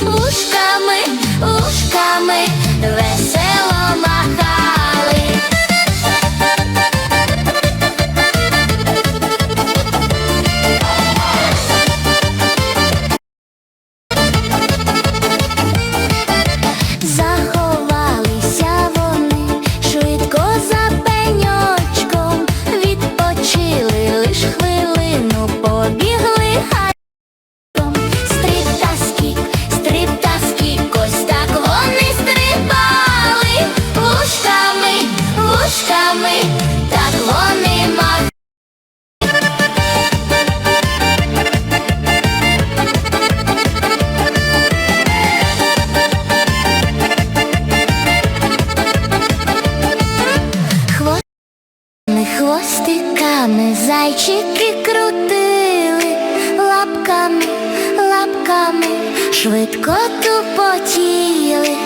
Ушками, ушками, весь. хвостиками зайчики крутили, лапками, лапками, швидко тупотіли.